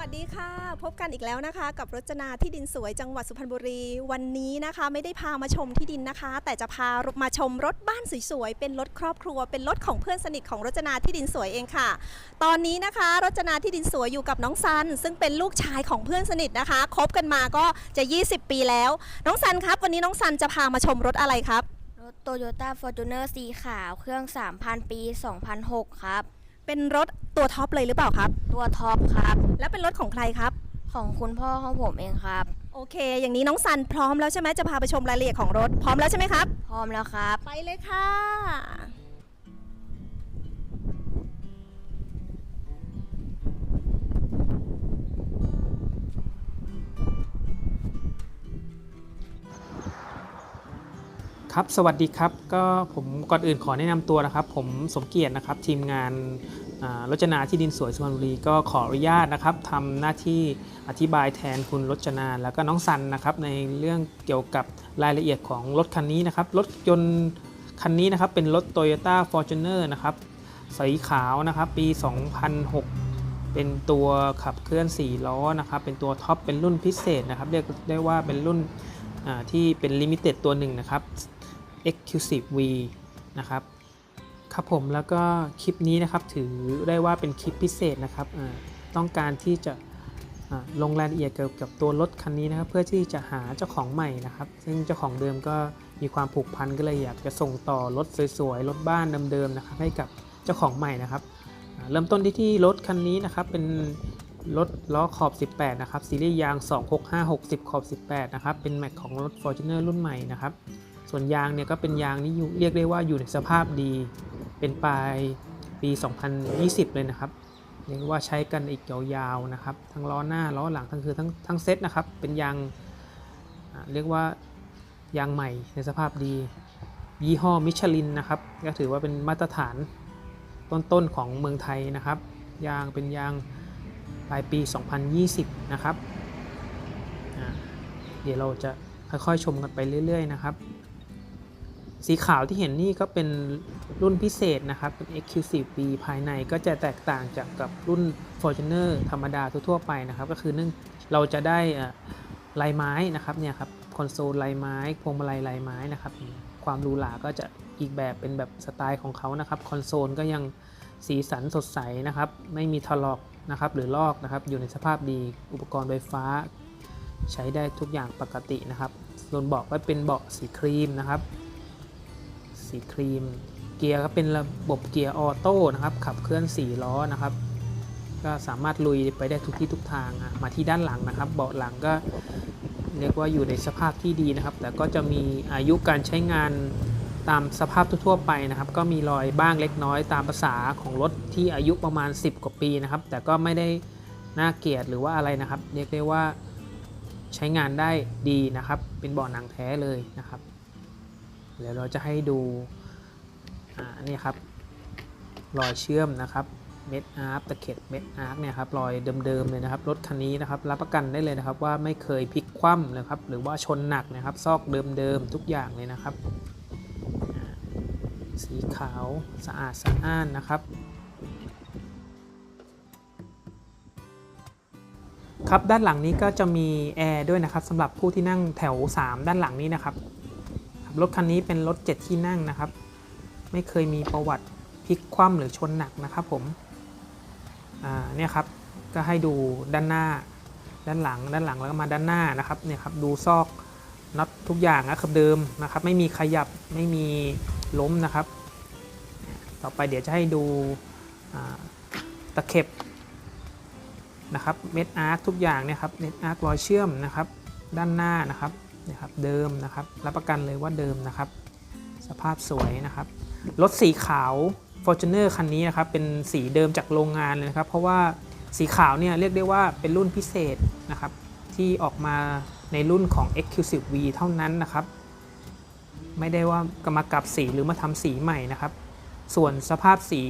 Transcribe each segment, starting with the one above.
วัสดีค่ะ พบกันอีกแล้วนะคะ กับรจนาที่ดินสวยจังหวัดสุพรรณบุรี วันนี้นะคะไม่ได้พามาชมที่ดินนะคะ แต่จะพามาชมรถบ้านสวยๆเป็นรถครอบครัว เป็นรถของเพื่อนสนิทของรจนาที่ดินสวยเองค่ะ ตอนนี้นะคะ รจนาที่ดินสวยอยู่กับน้องซัน ซึ่งเป็นลูกชายของเพื่อนสนิทนะคะคบกันมาก็จะ 20 ปีแล้ว น้องซันครับ วันนี้น้องซันจะพามาชมรถอะไรครับรถโตโยต้าฟอร์จูเนอร์สีขาวเครื่อง 3,000 ปี 2006 ครับ เป็นรถตัวท็อปเลยหรือเปล่าครับ ตัวท็อปครับ แล้วเป็นรถของใครครับ ของคุณพ่อของผมเองครับ โอเค อย่างนี้น้องซันพร้อมแล้วใช่ไหมจะพาไปชมรายละเอียดของรถพร้อมแล้วใช่ไหมครับ พร้อมแล้วครับ ไปเลยค่ะ ครับสวัสดีครับก็ผมก่อนอื่นขอแนะนำตัวนะครับ ผมสมเกียรตินะครับ ทีมงานรจนาที่ดินสวยสุพรรณบุรีก็ขออนุญาตนะครับทำหน้าที่อธิบายแทนคุณรจนาแล้วก็น้องซันนะครับ ในเรื่องเกี่ยวกับรายละเอียดของรถคันนี้นะครับรถยนต์คันนี้นะครับเป็นรถ Toyota Fortuner นะครับสีขาวนะครับปี 2006 เป็นตัวขับเคลื่อน 4 ล้อนะครับเป็นตัวท็อปเป็นรุ่นพิเศษนะครับเรียกได้ว่าเป็นรุ่นที่เป็นลิมิเต็ดตัวหนึ่งนะครับ Exclusive V นะครับครับผมแล้วก็คลิปนี้นะครับถือได้ว่าเป็นคลิปพิเศษนะครับต้องการที่จะลงรายละเอียดเกี่ยวกับตัวรถคันนี้นะครับ เพื่อที่จะหาเจ้าของใหม่นะครับ ซึ่งเจ้าของเดิมก็มีความผูกพันก็เลยอยากจะส่งต่อรถสวยๆรถบ้านเดิมๆนะครับให้กับเจ้าของใหม่นะครับ เริ่มต้นที่ที่รถคันนี้นะครับเป็นรถล้อขอบ 18 นะครับซีรีส์ยาง 26560 ขอบ 18 นะครับเป็นแม็กของรถ Fortuner รุ่นใหม่นะครับ ส่วนยางเนี่ยก็เป็นยางนี่อยู่เรียกได้ว่าอยู่ในสภาพดี เป็นปลายปี 2020 เลยนะครับเรียกว่าใช้กันอีกยาวๆนะครับ ทั้งล้อหน้าล้อหลังทั้งคือทั้งทั้งเซตนะครับ เป็นยางเรียกว่ายางใหม่ในสภาพดี ยี่ห้อมิชลินนะครับ ก็ถือว่าเป็นมาตรฐานต้นๆของเมืองไทยนะครับ ยางเป็นยางปลายปี 2020 นะครับ เดี๋ยวเราจะค่อยๆชมกันไปเรื่อย ๆ นะครับ สีขาวที่เห็นนี่ก็เป็นรุ่นพิเศษนะครับ เป็น Exclusive V ภายในก็จะแตกต่างจากกับรุ่น Fortuner ธรรมดาทั่วๆไปนะครับ ก็คือเนื่องเราจะได้ลายไม้นะครับเนี่ยครับคอนโซลลายไม้พวงมาลัยลายไม้นะครับ ความหรูหราก็จะอีกแบบเป็นแบบสไตล์ของเขานะครับ คอนโซลก็ยังสีสันสดใสนะครับ ไม่มีถลอกนะครับหรือลอกนะครับ อยู่ในสภาพดีอุปกรณ์ไฟฟ้า ใช้ได้ทุกอย่างปกตินะครับส่วนเบาะก็เป็นเบาะสีครีมนะครับ สีครีม เกียร์ก็เป็นระบบเกียร์ออโต้นะครับ ขับเคลื่อน 4 ล้อนะครับ ก็สามารถลุยไปได้ทุกที่ทุกทางมาที่ด้านหลังนะครับ เบาะหลังก็เรียกว่าอยู่ในสภาพที่ดีนะครับ แต่ก็จะมีอายุการใช้งานตามสภาพทั่วไปนะครับ ก็มีรอยบ้างเล็กน้อยตามภาษาของรถที่อายุประมาณ 10 กว่าปีนะครับ แต่ก็ไม่ได้น่าเกลียดหรือว่าอะไรนะครับ เรียกได้ว่าใช้งานได้ดีนะครับ เป็นเบาะหนังแท้เลยนะครับ เดี๋ยวเราจะให้ดูอ่านี่ครับรอยเชื่อมนะครับเม็ดอาร์ตตะเข็บเม็ดอาร์คเนี่ยครับรอยเดิมๆเลยนะครับรถคันนี้นะครับรับประกันได้เลยนะครับว่าไม่เคยพลิกคว่ำนะครับหรือว่าชนหนักนะครับซอกเดิมๆทุกอย่างเลยนะครับ สีขาวสะอาดสะอ้านนะครับครับด้านหลังนี้ก็จะมีแอร์ด้วยนะครับสำหรับผู้ที่นั่งแถว 3 ด้านหลังนี้นะครับ รถคันนี้เป็นรถ 7 ที่นั่งนะครับ ไม่เคยมีประวัติพลิกคว่ำหรือชนหนักนะครับผมเนี่ยครับก็ให้ดูด้านหน้า ด้านหลังด้านหลังแล้วก็มาด้านหน้านะครับเนี่ยครับดูซอกน็อตทุกอย่างนะครับเดิมนะครับ ไม่มีขยับไม่มีล้มนะครับ ต่อไปเดี๋ยวจะให้ดูตะเข็บนะครับเม็ดอาร์คทุกอย่างเนี่ยครับเม็ดอาร์ครอยเชื่อมนะครับ ด้านหน้านะครับ นะครับเดิมนะครับรับประกันเลยว่าเดิมนะครับ สภาพสวยนะครับรถสีขาว Fortuner คันนี้นะครับเป็นสีเดิมจากโรงงานเลยนะครับ เพราะว่าสีขาวเนี่ยเรียกได้ว่าเป็นรุ่นพิเศษนะครับที่ออกมาในรุ่นของ Exclusive V เท่านั้นนะครับ ไม่ได้ว่ากมากับสีหรือมาทำสีใหม่นะครับ ส่วนสภาพสี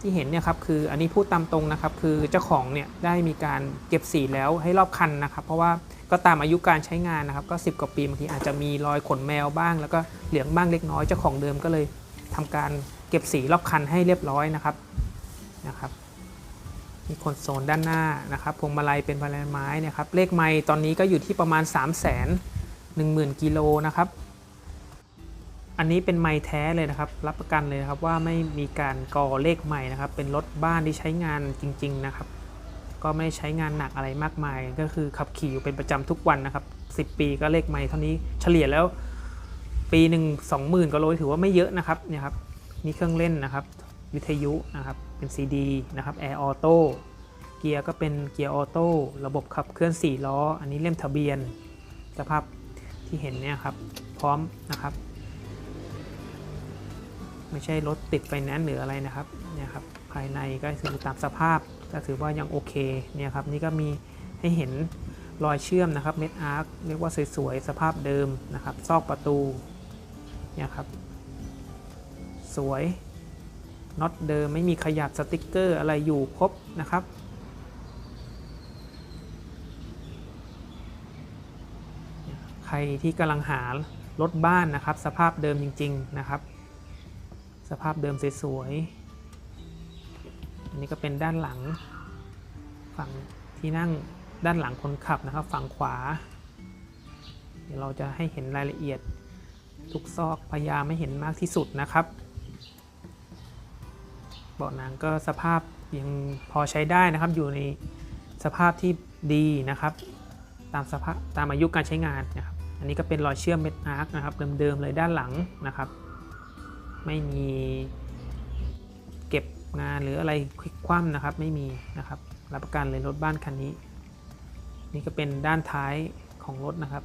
ที่เห็นเนี่ยครับคืออันนี้พูดตามตรงนะครับ คือเจ้าของเนี่ยได้มีการเก็บสีแล้วให้รอบคันนะครับ เพราะว่า ก็ตามอายุการใช้งานนะครับก็ 10 กว่าปีบางทีอาจจะมีรอยขนแมวบ้าง แล้วก็เหลืองบ้างเล็กน้อยเจ้าของเดิมก็เลยทำการเก็บสีรอบคันให้เรียบร้อยนะครับนะครับมีคอนโซลด้านหน้านะครับพวงมาลัยเป็นพวงมาลัยไม้เนะครับเลขไม้ตอนนี้ก็อยู่ที่ประมาณ 3 1 0 0 0 0 0กิโลนะครับอันนี้เป็นไม้แท้เลยนะครับ รับประกันเลยนะครับว่าไม่มีการก่อเลขใหม่นะครับ เป็นรถบ้านที่ใช้งานจริง ๆ นะครับ ก็ไม่ใช้งานหนักอะไรมากมาย ก็คือขับขี่อยู่เป็นประจำทุกวันนะครับ 10 ปีก็เลขไม้เท่านี้เฉลี่ยแล้วปีหนึ่งสองหมื่นกว่าโลถือว่าไม่เยอะนะครับเนี่ยครับมีเครื่องเล่นนะครับ วิทยุนะครับเป็น CD นะครับแอร์ออโต้เกียร์ก็เป็นเกียร์ออโต้ระบบขับเคลื่อน 4 ล้อ อันนี้เล่มทะเบียนสภาพที่เห็นเนี่ยครับพร้อมนะครับไม่ใช่รถติดไฟแนนซ์หรืออะไรนะครับเนี่ยครับภายในก็คือตามสภาพ ก็ถือว่ายังโอเคเนี่ยครับนี่ก็มีให้เห็นรอยเชื่อมนะครับเม็ดอาร์คเรียกว่าสวยๆสภาพเดิมนะครับ ซอกประตูเนี่ยครับ สวยน็อตเดิมไม่มีขยับสติกเกอร์อะไรอยู่ครบนะครับใครที่กำลังหารถบ้านนะครับ สภาพเดิมจริง ๆนะครับ สภาพเดิมสวยๆ อันนี้ก็เป็นด้านหลัง ฝั่งที่นั่งด้านหลังคนขับนะครับ ฝั่งขวา เดี๋ยวเราจะให้เห็นรายละเอียดทุกซอกพยายามไม่เห็นมากที่สุดนะครับเบาะหนังก็สภาพยังพอใช้ได้นะครับ อยู่ในสภาพที่ดีนะครับ ตามสภาพตามอายุการใช้งานนะครับ อันนี้ก็เป็นรอยเชื่อมเม็ดอาร์คนะครับเดิมๆเลยด้านหลังนะครับ ไม่มี งานหรืออะไรคลิกคว่ำนะครับไม่มีนะครับ รับประกันเลยรถบ้านคันนี้ นี่ก็เป็นด้านท้ายของรถนะครับ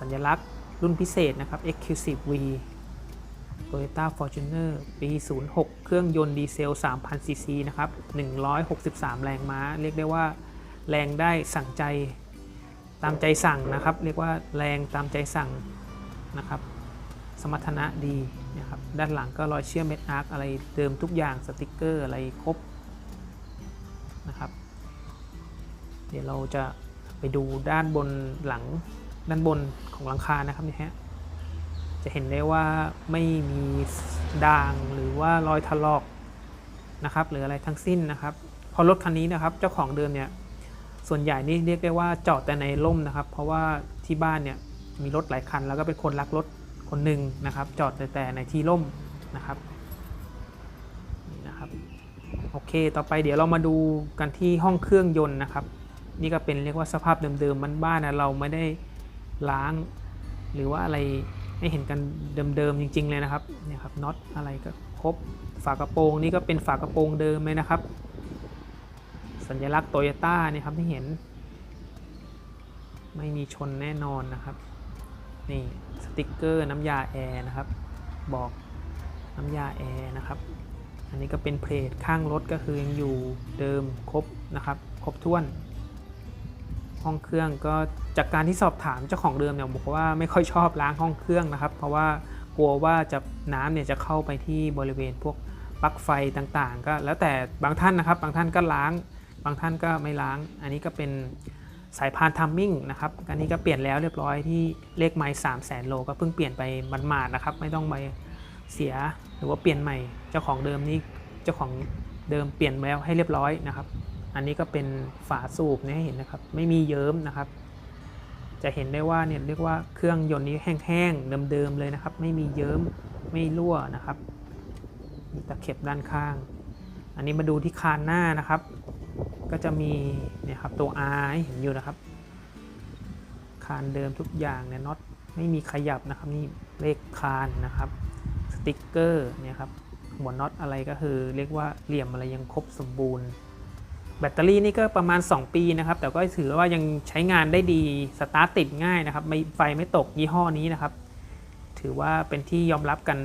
สัญลักษณ์รุ่นพิเศษนะครับ Exclusive V Toyota Fortuner ปี 06 เครื่องยนต์ดีเซล 3,000ซีซีนะครับ 163 แรงม้า เรียกได้ว่าแรงได้สั่งใจตามใจสั่งนะครับ เรียกว่าแรงตามใจสั่งนะครับ สมรรถนะดี นะครับด้านหลังก็รอยเชื่อมเม็ดอาร์คอะไรเดิมทุกอย่างสติกเกอร์อะไรครบนะครับ เดี๋ยวเราจะไปดูด้านบนหลังด้านบนของหลังคานะครับนี่ฮะจะเห็นได้ว่าไม่มีด่างหรือว่ารอยถลอกนะครับหรืออะไรทั้งสิ้นนะครับ พอรถคันนี้นะครับเจ้าของเดิมเนี่ยส่วนใหญ่นี่เรียกได้ว่าจอดแต่ในร่มนะครับ เพราะว่าที่บ้านเนี่ยมีรถหลายคันแล้วก็เป็นคนรักรถ คนหนึ่งนะครับ จอดแต่แต่ในที่ร่มนะครับนี่นะครับโอเค ต่อไปเดี๋ยวเรามาดูกันที่ห้องเครื่องยนต์นะครับ นี่ก็เป็นเรียกว่าสภาพเดิมๆมันบ้านนะเราไม่ได้ล้าง หรือว่าอะไรให้เห็นกันเดิมๆจริง ๆเลยนะครับเนี่ยครับน็อตอะไรก็ครบฝากระโปรงนี่ก็เป็นฝากระโปรงเดิมเลยนะครับ สัญลักษณ์โตโยต้านี่ครับที่เห็น ไม่มีชนแน่นอนนะครับ นี่สติกเกอร์น้ำยาแอร์นะครับ บอกน้ำยาแอร์นะครับ อันนี้ก็เป็นเพลทข้างรถก็คือยังอยู่เดิมครบนะครับ ครบถ้วน ห้องเครื่องก็จากการที่สอบถามเจ้าของเดิมเนี่ยบอกว่าไม่ค่อยชอบล้างห้องเครื่องนะครับ เพราะว่ากลัวว่าจะน้ำเนี่ยจะเข้าไปที่บริเวณพวกปลั๊กไฟต่างๆ ก็แล้วแต่บางท่านนะครับ บางท่านก็ล้าง บางท่านก็ไม่ล้าง อันนี้ก็เป็น สายพานทัมมิ่งนะครับอันนี้ก็เปลี่ยนแล้วเรียบร้อยที่เลขไม้สามแสนโลก็เพิ่งเปลี่ยนไปมันมาดๆนะครับ ไม่ต้องไปเสียหรือว่าเปลี่ยนใหม่ เจ้าของเดิมนี่เจ้าของเดิมเปลี่ยนแล้วให้เรียบร้อยนะครับ อันนี้ก็เป็นฝาสูบเนี่ยให้เห็นนะครับ ไม่มีเยิ้มนะครับ จะเห็นได้ว่าเนี่ยเรียกว่าเครื่องยนต์นี้แห้งๆเดิมๆเลยนะครับ ไม่มีเยิ้มไม่รั่วนะครับมีตะเข็บด้านข้าง อันนี้มาดูที่คานหน้านะครับ ก็จะมีเนี่ยครับตัว R ให้เห็นอยู่นะครับ คานเดิมทุกอย่างเนี่ยน็อตไม่มีขยับนะครับนี่เลขคานนะครับสติกเกอร์เนี่ยครับหัวน็อตอะไรก็คือ เรียกว่าเหลี่ยมอะไรยังครบสมบูรณ์ แบตเตอรี่นี่ก็ประมาณ 2 ปีนะครับ แต่ก็ถือว่ายังใช้งานได้ดีสตาร์ตติดง่ายนะครับไม่ไฟไม่ตกยี่ห้อนี้นะครับ ถือว่าเป็นที่ยอมรับกัน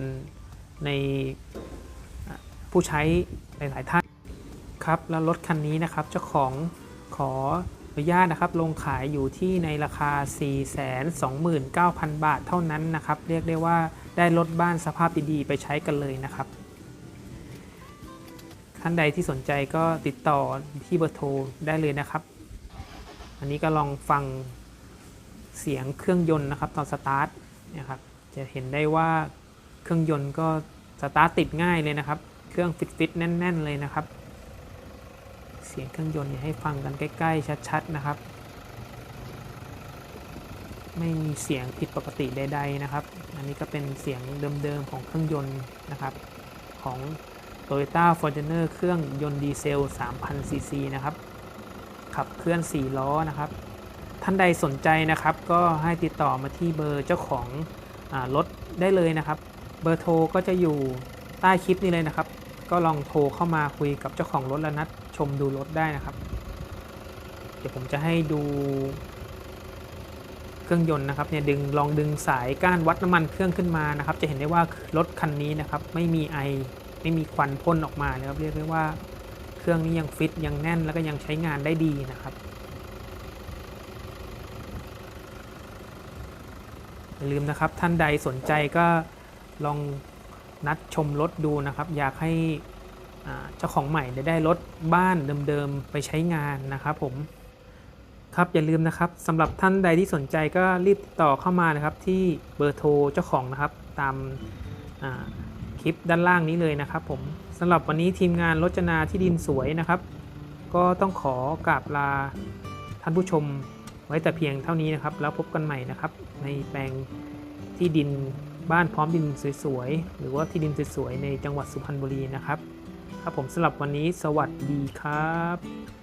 ในผู้ใช้หลายๆท่าน ครับแล้วรถคันนี้นะครับเจ้าของขออนุญาตนะครับลงขายอยู่ที่ในราคา 429,000 บาทเท่านั้นนะครับ เรียกได้ว่าได้รถบ้านสภาพดีๆ ไปใช้กันเลยนะครับท่านใดที่สนใจก็ติดต่อที่เบอร์โทรได้เลยนะครับ อันนี้ก็ลองฟังเสียงเครื่องยนต์นะครับ ตอนสตาร์ทนะครับจะเห็นได้ว่าเครื่องยนต์ก็สตาร์ทติดง่ายเลยนะครับ เครื่องฟิตๆแน่น ๆ เลยนะครับ สียงเครื่องยนต์ให้ฟังกันใกล้ๆ ชัดๆนะครับ ไม่มีเสียงผิดปกติใด ๆนะครับ อันนี้ก็เป็นเสียงเดิมๆของเครื่องยนต์นะครับ ของ Toyota Fortuner เครื่องยนต์ดีเซล 3,000ซีซีนะครับ ขับเคลื่อน 4 ล้อนะครับ ท่านใดสนใจนะครับก็ให้ติดต่อมาที่เบอร์เจ้าของรถได้เลยนะครับ เบอร์โทรก็จะอยู่ใต้คลิปนี้เลยนะครับ ก็ลองโทรเข้ามาคุยกับเจ้าของรถและนัด ชมดูรถได้นะครับ เดี๋ยวผมจะให้ดูเครื่องยนต์นะครับเนี่ยดึงลองดึงสายก้านวัดน้ำมันเครื่องขึ้นมานะครับ จะเห็นได้ว่ารถคันนี้นะครับ ไม่มีไอไม่มีควันพ่นออกมาเลยครับเรียกได้ว่าเครื่องนี้ยังฟิตยังแน่นแล้วก็ยังใช้งานได้ดีนะครับอย่าลืมนะครับท่านใดสนใจก็ลองนัดชมรถดูนะครับ อยากให้ เจ้าของใหม่ได้ได้รถบ้านเดิมๆไปใช้งานนะครับผมครับอย่าลืมนะครับสำหรับท่านใดที่สนใจก็รีบติดต่อเข้ามานะครับที่เบอร์โทรเจ้าของนะครับตามคลิปด้านล่างนี้เลยนะครับผมสำหรับวันนี้ทีมงานรจนาที่ดินสวยนะครับ ก็ต้องขอกราบลาท่านผู้ชมไว้แต่เพียงเท่านี้นะครับ แล้วพบกันใหม่นะครับ ในแปลงที่ดินบ้านพร้อมดินสวยๆหรือว่าที่ดินสวยๆในจังหวัดสุพรรณบุรีนะครับ ครับผมสำหรับวันนี้สวัสดีครับ